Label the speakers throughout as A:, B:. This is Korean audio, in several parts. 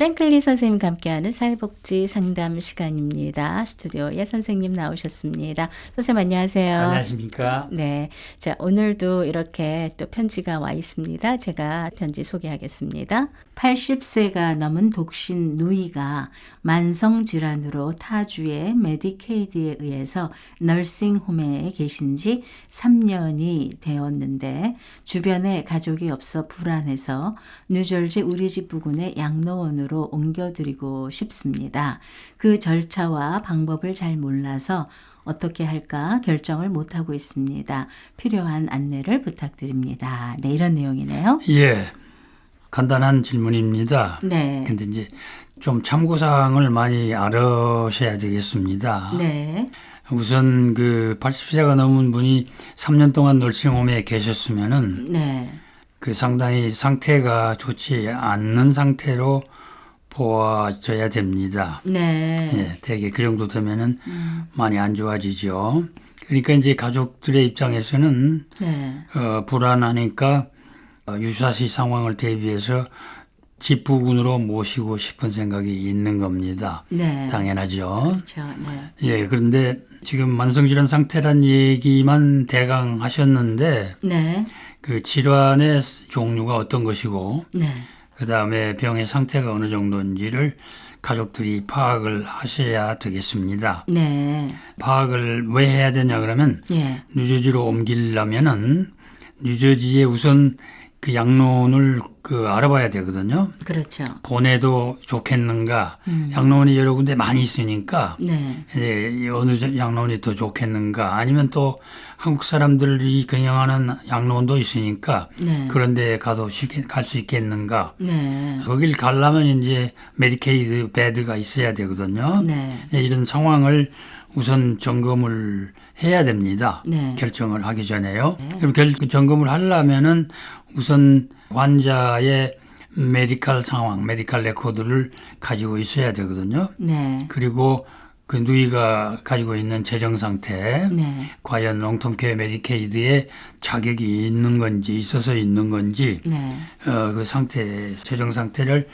A: 프랭클린 선생님과 함께하는 사회복지 상담 시간입니다. 스튜디오 예 선생님 나오셨습니다. 선생님 안녕하세요.
B: 안녕하십니까?
A: 네. 자, 오늘도 이렇게 또 편지가 와 있습니다. 제가 편지 소개하겠습니다. 80세가 넘은 독신 누이가 만성 질환으로 타주의 메디케이드에 의해서 널싱홈에 계신 지 3년이 되었는데 주변에 가족이 없어 불안해서 뉴저지 우리 집 부근의 양로원으로 옮겨드리고 싶습니다. 그 절차와 방법을 잘 몰라서 어떻게 할까 결정을 못하고 있습니다. 필요한 안내를 부탁드립니다. 네, 이런 내용이네요.
B: 예. 간단한 질문입니다.
A: 네.
B: 근데 이제 좀 참고사항을 많이 알으셔야 되겠습니다.
A: 네.
B: 우선 그 80세가 넘은 분이 3년 동안 널싱홈에 계셨으면은
A: 네.
B: 그 상당히 상태가 좋지 않는 상태로 보아져야 됩니다.
A: 네.
B: 예, 대개 그 정도 되면은 많이 안 좋아지죠. 그러니까 이제 가족들의 입장에서는
A: 네.
B: 어, 불안하니까 어, 유사시 상황을 대비해서 집 부근으로 모시고 싶은 생각이 있는 겁니다.
A: 네.
B: 당연하죠.
A: 그렇죠. 네.
B: 예, 그런데 지금 만성질환 상태란 얘기만 대강 하셨는데
A: 네.
B: 그 질환의 종류가 어떤 것이고
A: 네.
B: 그 다음에 병의 상태가 어느 정도인지를 가족들이 파악을 하셔야 되겠습니다.
A: 네.
B: 파악을 왜 해야 되냐 그러면
A: 예.
B: 뉴저지로 옮기려면은 뉴저지에 우선 그 양론을 그 알아봐야 되거든요.
A: 그렇죠.
B: 보내도 좋겠는가?
A: 음.
B: 양론이 여러 군데 많이 있으니까
A: 네.
B: 예, 어느 저- 양론이 더 좋겠는가? 아니면 또 한국 사람들이 경영하는 양론도 있으니까
A: 네.
B: 그런데 가도 쉽게 갈 수 있겠는가?
A: 네.
B: 거길 가려면 이제 메디케이드 베드가 있어야 되거든요.
A: 네.
B: 예, 이런 상황을 우선 점검을 해야 됩니다.
A: 네.
B: 결정을 하기 전에요. 그럼 결, 그 점검을 하려면은 우선 환자의 메디칼 상황, 메디칼 레코드를 가지고 있어야 되거든요.
A: 네.
B: 그리고 그 누이가 가지고 있는 재정 상태,
A: 네.
B: 과연 롱텀케어 메디케이드에 자격이 있는 건지 있어서 있는 건지
A: 네.
B: 어, 그 상태, 재정 상태를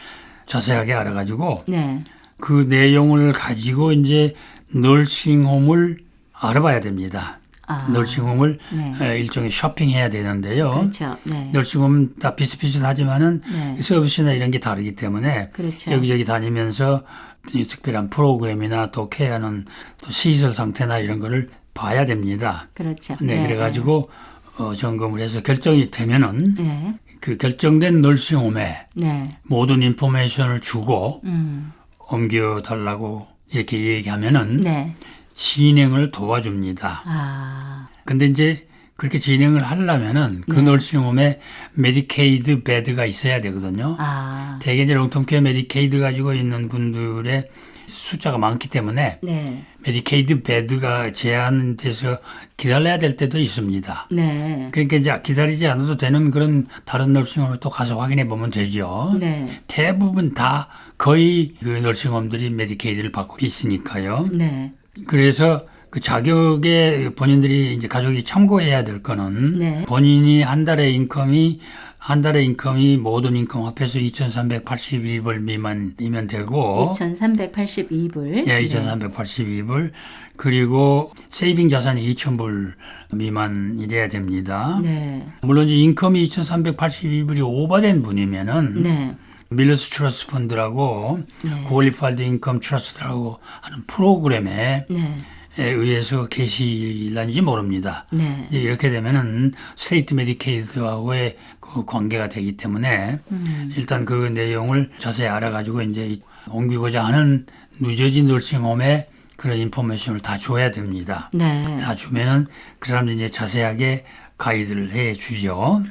B: 자세하게 알아가지고
A: 네.
B: 그 내용을 가지고 이제 널싱홈을 알아봐야 됩니다.
A: 아.
B: 널싱홈을
A: 네.
B: 에, 일종의 쇼핑해야 되는데요.
A: 그렇죠. 네.
B: 널싱홈 다 비슷비슷하지만은
A: 네.
B: 서비스나 이런 게 다르기 때문에
A: 그렇죠.
B: 여기저기 다니면서 이 특별한 프로그램이나 또 케어하는 또 시설 상태나 이런 거를 봐야 됩니다.
A: 그렇죠.
B: 네, 그래가지고 어, 점검을 해서 결정이 되면은
A: 네.
B: 그 결정된 널싱홈에
A: 네.
B: 모든 인포메이션을 주고
A: 음.
B: 옮겨 달라고 이렇게 얘기하면은
A: 네.
B: 진행을 도와줍니다.
A: 아.
B: 근데 이제 그렇게 진행을 하려면은 그
A: 네.
B: 널싱홈에 메디케이드 베드가 있어야 되거든요.
A: 아.
B: 대개 이제 롱텀케어 메디케이드 가지고 있는 분들의 숫자가 많기 때문에
A: 네.
B: 메디케이드 베드가 제한돼서 기다려야 될 때도 있습니다.
A: 네.
B: 그러니까 이제 기다리지 않아도 되는 그런 다른 널싱홈을 또 가서 확인해 보면 되죠.
A: 네.
B: 대부분 다 거의 그 널싱홈들이 메디케이드를 받고 있으니까요.
A: 네.
B: 그래서 그 자격에 본인들이 이제 가족이 참고해야 될 거는
A: 네.
B: 본인이 한 달의 인컴이 한 달의 인컴이 모든 인컴 합해서 2,382불 미만이면 되고
A: 2,382불.
B: 예, 2,382불 그리고 세이빙 자산이 2,000불 미만이래야 됩니다.
A: 네.
B: 물론 이제 인컴이 2,382불이 오버된 분이면은
A: 네.
B: 밀러스 트러스트 펀드라고
A: 네.
B: 고퀄리파이드 인컴 트러스트라고 하는 프로그램에
A: 네.
B: 에 의해서 계실는지 모릅니다.
A: 네.
B: 이제 이렇게 되면은 스테이트 메디케이드하고의 그 관계가 되기 때문에
A: 음.
B: 일단 그 내용을 자세히 알아가지고 이제 이- 옮기고자 하는 뉴저지 널싱홈에 그런 인포메이션을 다 줘야 됩니다.
A: 네.
B: 다 주면은 그 사람들이 이제 자세하게 가이드를 해 주죠.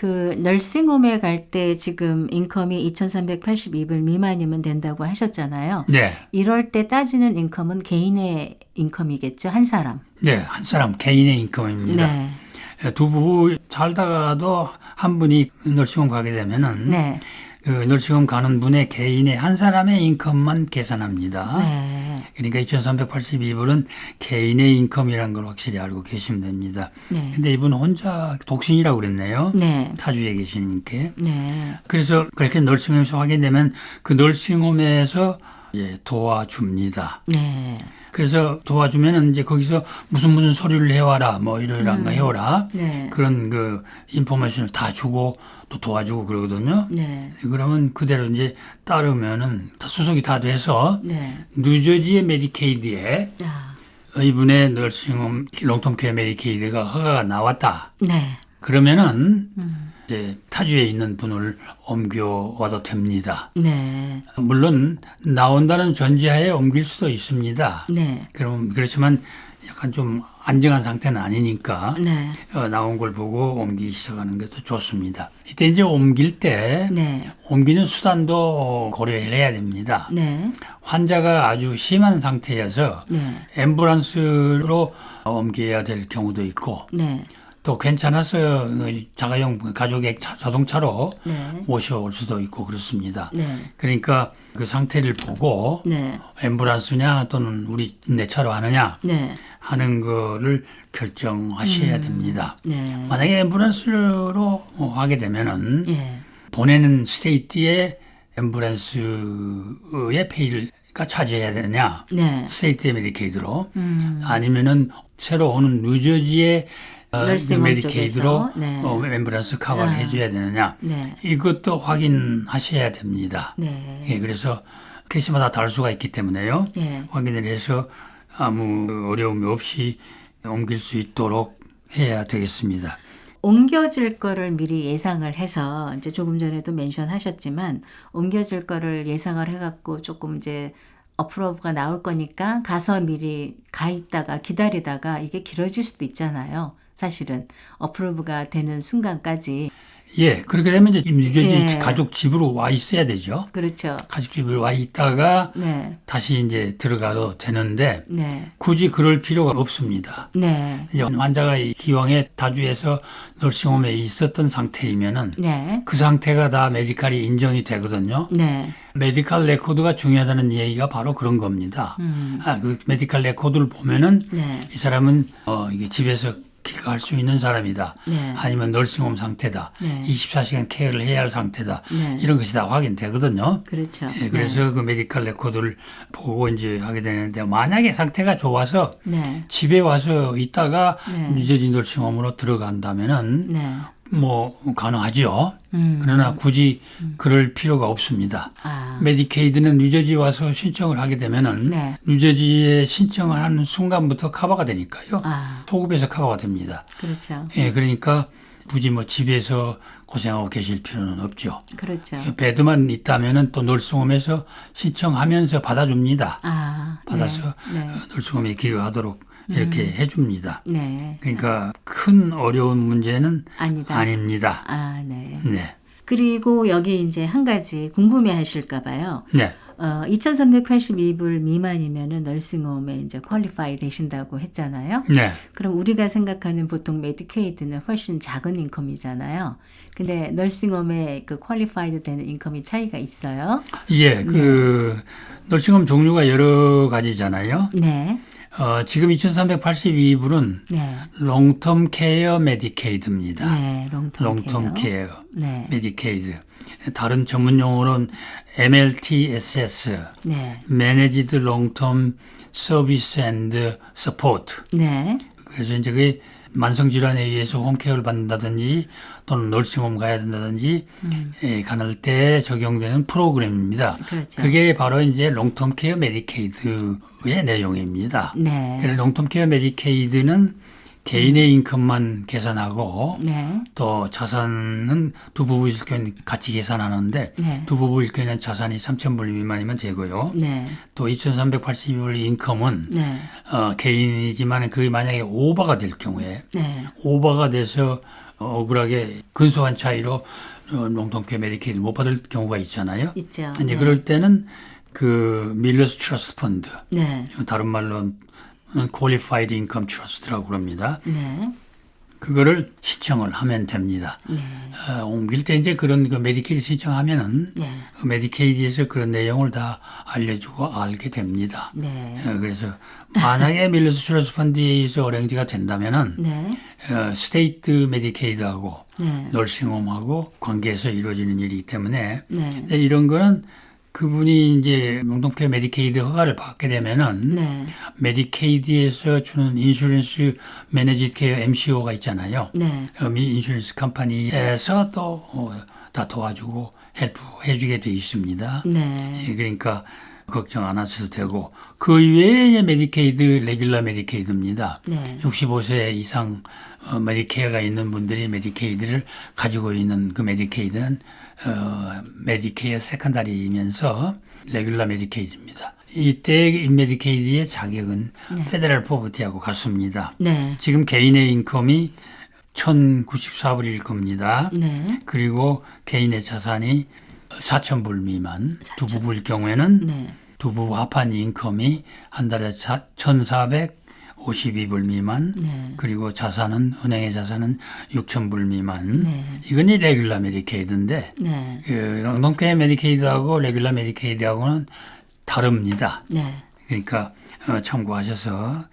A: 그 널싱홈에 갈 때 지금 인컴이 2,382불 미만이면 된다고 하셨잖아요.
B: 네.
A: 이럴 때 따지는 인컴은 개인의 인컴이겠죠. 한 사람.
B: 네. 한 사람 개인의 인컴입니다.
A: 네.
B: 두 부부 살다가도 한 분이 널싱홈 가게 되면은
A: 네.
B: 그 널싱홈 가는 분의 개인의 한 사람의 인컴만 계산합니다.
A: 네. 네.
B: 그러니까 2382불은 개인의 인컴이라는 걸 확실히 알고 계시면 됩니다.
A: 네.
B: 근데 이분 혼자 독신이라고 그랬네요.
A: 네.
B: 타주에 계시니까.
A: 네.
B: 그래서 그렇게 널싱홈에서 확인되면 그 널싱홈에서 예, 도와줍니다.
A: 네.
B: 그래서 도와주면은 이제 거기서 무슨 무슨 서류를 해와라, 뭐 이러이러한 거 해오라.
A: 네.
B: 그런 그 인포메이션을 다 주고 또 도와주고 그러거든요.
A: 네.
B: 그러면 그대로 이제 따르면은 다 수속이 다 돼서
A: 네.
B: 뉴저지의 메디케이드에
A: 아.
B: 이분의 널싱홈 롱텀 케어 메디케이드가 허가가 나왔다.
A: 네.
B: 그러면은
A: 음.
B: 이제 타주에 있는 분을 옮겨와도 됩니다.
A: 네.
B: 물론 나온다는 전제하에 옮길 수도 있습니다.
A: 네.
B: 그럼 그렇지만 약간 좀 안정한 상태는 아니니까
A: 네.
B: 어, 나온 걸 보고 옮기기 시작하는 게 더 좋습니다. 이때 이제 옮길 때
A: 네.
B: 옮기는 수단도 고려를 해야 됩니다.
A: 네.
B: 환자가 아주 심한 상태여서
A: 네.
B: 앰뷸런스로 옮겨야 될 경우도 있고
A: 네.
B: 또 괜찮아서 자가용 가족의 차- 자동차로
A: 네.
B: 모셔올 수도 있고 그렇습니다.
A: 네.
B: 그러니까 그 상태를 보고
A: 네.
B: 앰뷸런스냐 또는 우리 내 차로 하느냐
A: 네. 하는
B: 거를 결정하셔야
A: 음.
B: 됩니다.
A: 네.
B: 만약에 앰뷸런스로 하게 되면은
A: 예.
B: 보내는 스테이트의 앰뷸런스의 페이가 차지해야 되느냐
A: 네.
B: 스테이트 메디케이드로
A: 음.
B: 아니면은 새로 오는 뉴저지의 어,
A: 널싱홈
B: 메디케이드로
A: 쪽에서, 네.
B: 어, 앰뷸런스 커버를
A: 아.
B: 해줘야 되느냐
A: 네.
B: 이것도 확인하셔야 됩니다.
A: 네.
B: 예, 그래서 케이스마다 다를 수가 있기 때문에요.
A: 예.
B: 확인을 해서 아무 어려움이 없이 옮길 수 있도록 해야 되겠습니다.
A: 옮겨질 거를 미리 예상을 해서 이제 조금 전에도 멘션하셨지만 옮겨질 거를 예상을 해갖고 조금 이제 어프로브가 나올 거니까 가서 미리 가 있다가 기다리다가 이게 길어질 수도 있잖아요. 사실은 어프로브가 되는 순간까지
B: 예, 그렇게 되면 이제 뉴저지
A: 예.
B: 가족 집으로 와 있어야 되죠.
A: 그렇죠.
B: 가족 집으로 와 있다가
A: 네,
B: 다시 이제 들어가도 되는데
A: 네,
B: 굳이 그럴 필요가 없습니다.
A: 네,
B: 이제 환자가 이 기왕에 다주에서 널싱홈에 있었던 상태이면은
A: 네,
B: 그 상태가 다 메디칼이 인정이 되거든요.
A: 네,
B: 메디칼 레코드가 중요하다는 얘기가 바로 그런 겁니다.
A: 음,
B: 아, 그 메디칼 레코드를 보면은
A: 네,
B: 이 사람은 어, 이게 집에서 기가할 수 있는 사람이다.
A: 네,
B: 아니면 널싱홈 상태다.
A: 네.
B: 24시간 케어를 해야 할 상태다.
A: 네.
B: 이런 것이 다 확인되거든요.
A: 그렇죠.
B: 예, 그래서 그 메디칼 레코드를 보고 이제 하게 되는데 만약에 상태가 좋아서
A: 네,
B: 집에 와서 있다가
A: 네.
B: 뉴저지 널싱홈으로 들어간다면은
A: 네,
B: 뭐 가능하죠.
A: 음,
B: 그러나 굳이 그럴 필요가 없습니다.
A: 아,
B: 메디케이드는 뉴저지 와서 신청을 하게 되면은
A: 네.
B: 뉴저지에 신청을 하는 순간부터 커버가 되니까요.
A: 아,
B: 소급에서 커버가 됩니다.
A: 그렇죠.
B: 예, 그러니까 굳이 뭐 집에서 고생하고 계실 필요는 없죠.
A: 그렇죠.
B: 베드만 있다면은 또 널스홈에서 신청하면서 받아줍니다.
A: 아,
B: 받아서
A: 네, 네,
B: 널스홈에 기여하도록 이렇게 해줍니다.
A: 네.
B: 그러니까 큰 어려운 문제는
A: 아니다.
B: 아닙니다.
A: 아, 네.
B: 네,
A: 그리고 여기 이제 한 가지 궁금해 하실까 봐요.
B: 네,
A: 어, 2,382불 미만이면은 널싱홈에 이제 퀄리파이 되신다고 했잖아요.
B: 네.
A: 그럼 우리가 생각하는 보통 메디케이드는 훨씬 작은 인컴이잖아요. 근데 널싱홈에 그 퀄리파이드 되는 인컴이 차이가 있어요.
B: 예, 그 널싱홈 종류가 여러 가지잖아요.
A: 네.
B: 어, 지금 2,382불은
A: 네.
B: 롱텀 케어 메디케이드입니다.
A: 네. 롱텀,
B: 롱텀
A: 케어.
B: 케어
A: 네.
B: 메디케이드. 다른 전문 용어로는 MLTSS,
A: 네.
B: Managed Long-Term Service and Support.
A: 네.
B: 그래서 이제 그 만성 질환에 의해서 홈케어를 받는다든지 또는 널싱홈 가야 된다든지 예, 가날 때 적용되는 프로그램입니다.
A: 음. 그렇죠.
B: 그게 바로 이제 롱텀 케어 메디케이드의 내용입니다.
A: 네.
B: 그래서 롱텀 케어 메디케이드는 개인의 인컴만 계산하고
A: 네.
B: 또 자산은 두 부부일 경우는 같이 계산하는데
A: 네.
B: 두 부부일 경우는 자산이 3,000불 미만이면 되고요.
C: 네.
B: 또 2,382불 인컴은
C: 네.
B: 어, 개인이지만 그게 만약에 오버가 될 경우에
C: 네.
B: 오버가 돼서 어, 억울하게 근소한 차이로 어, 롱통케 메디케이드 못 받을 경우가 있잖아요.
A: 있죠.
B: 이제
A: 네.
B: 그럴 때는 그 밀러스 트러스트 펀드
C: 네.
B: 다른 말로는 퀄리파이드 인컴 트러스트라고 그럽니다.
C: 네.
B: 그거를 신청을 하면 됩니다.
A: 네.
B: 어, 옮길 때 이제 그런 그 메디케이드 신청하면은
A: 네.
B: 그 메디케이드에서 그런 내용을 다 알려주고 알게 됩니다.
A: 네.
B: 어, 그래서 만약에 밀러스 트러스 펀드에서 어랭지가 된다면은
A: 네.
B: 어, 스테이트 메디케이드하고
A: 네.
B: 널싱홈하고 관계에서 이루어지는 일이기 때문에
A: 네.
B: 이런 거는 그분이 이제 명동표 메디케이드 허가를 받게 되면은
A: 네.
B: 메디케이드에서 주는 인슈런스 매니지 케어 MCO가 있잖아요.
A: 네.
B: 어, 미 인슈런스 컴퍼니에서 또 다 도와주고 헬프 해주게 돼 있습니다.
A: 네.
B: 예, 그러니까 걱정 안 하셔도 되고 그 이외에 메디케이드 레귤러 메디케이드입니다.
A: 네.
B: 65세 이상 어, 메디케어가 있는 분들이 메디케이드를 가지고 있는 그 메디케이드는 어, 메디케어 세컨다리이면서 레귤러 메디케이드입니다. 이때 이 메디케이드의 자격은
A: 네.
B: 페데럴 포버티하고 같습니다.
A: 네.
B: 지금 개인의 인컴이 1,094불일 겁니다.
A: 네.
B: 그리고 개인의 자산이 4,000불 미만, 두 부부일 경우에는
A: 네.
B: 두 부부 합한 인컴이 한 달에 1,452불 미만,
A: 네.
B: 그리고 자산은 은행의 자산은 6,000불 미만.
A: 네.
B: 이건 이 레귤라 메디케이드인데
A: 네.
B: 그 롱케어 메디케이드하고 레귤라 메디케이드하고는 다릅니다.
A: 네.
B: 그러니까 어, 참고하셔서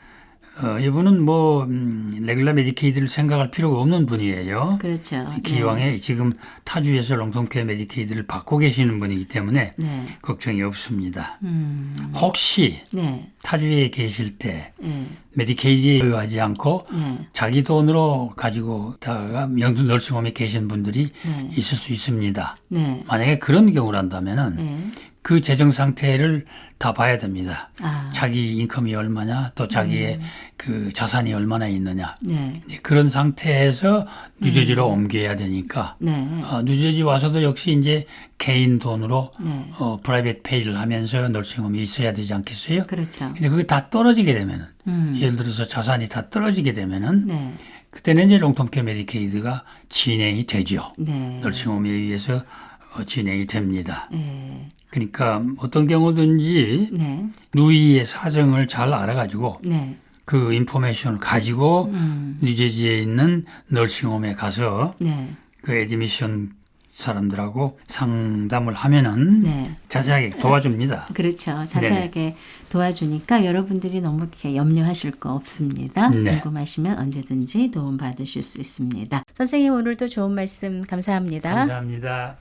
B: 어, 이분은 뭐 음, 레귤라 메디케이드를 생각할 필요가 없는 분이에요.
A: 그렇죠.
B: 기왕에 지금 타주에서 롱통케어 메디케이드를 받고 계시는 분이기 때문에
A: 네.
B: 걱정이 없습니다.
A: 음.
B: 혹시
A: 네.
B: 타주에 계실 때
A: 네.
B: 메디케이드에 의하지 않고
A: 네.
B: 자기 돈으로 가지고 다가 영두 널싱홈에 계신 분들이
A: 네.
B: 있을 수 있습니다.
A: 네.
B: 만약에 그런 경우란다면은
A: 네.
B: 그 재정 상태를 다 봐야 됩니다.
A: 아.
B: 자기 인컴이 얼마냐, 또 자기의 그 자산이 얼마나 있느냐.
A: 네.
B: 그런 상태에서 뉴저지로 옮겨야 되니까
A: 네.
B: 어, 뉴저지 와서도 역시 이제 개인 돈으로
A: 네.
B: 어, 프라이빗 페이를 하면서 널싱홈이 있어야 되지 않겠어요?
A: 그렇죠.
B: 근데 그게 다 떨어지게 되면은
A: 음.
B: 예를 들어서 자산이 다 떨어지게 되면은
A: 네.
B: 그때는 이제 롱텀케어 메디케이드가 진행이 되죠.
A: 네.
B: 널싱홈에 의해서 어, 진행이 됩니다.
A: 네.
B: 그러니까 어떤 경우든지
A: 네.
B: 누이의 사정을 잘 알아가지고
A: 네.
B: 그 인포메이션을 가지고
A: 음.
B: 뉴저지에 있는 널싱홈에 가서
A: 네.
B: 그 에드미션 사람들하고 상담을 하면은
A: 네.
B: 자세하게 도와줍니다.
A: 그렇죠. 자세하게 도와주니까 여러분들이 너무 이렇게 염려하실 거 없습니다.
B: 네.
A: 궁금하시면 언제든지 도움 받으실 수 있습니다. 선생님 오늘도 좋은 말씀 감사합니다.
B: 감사합니다.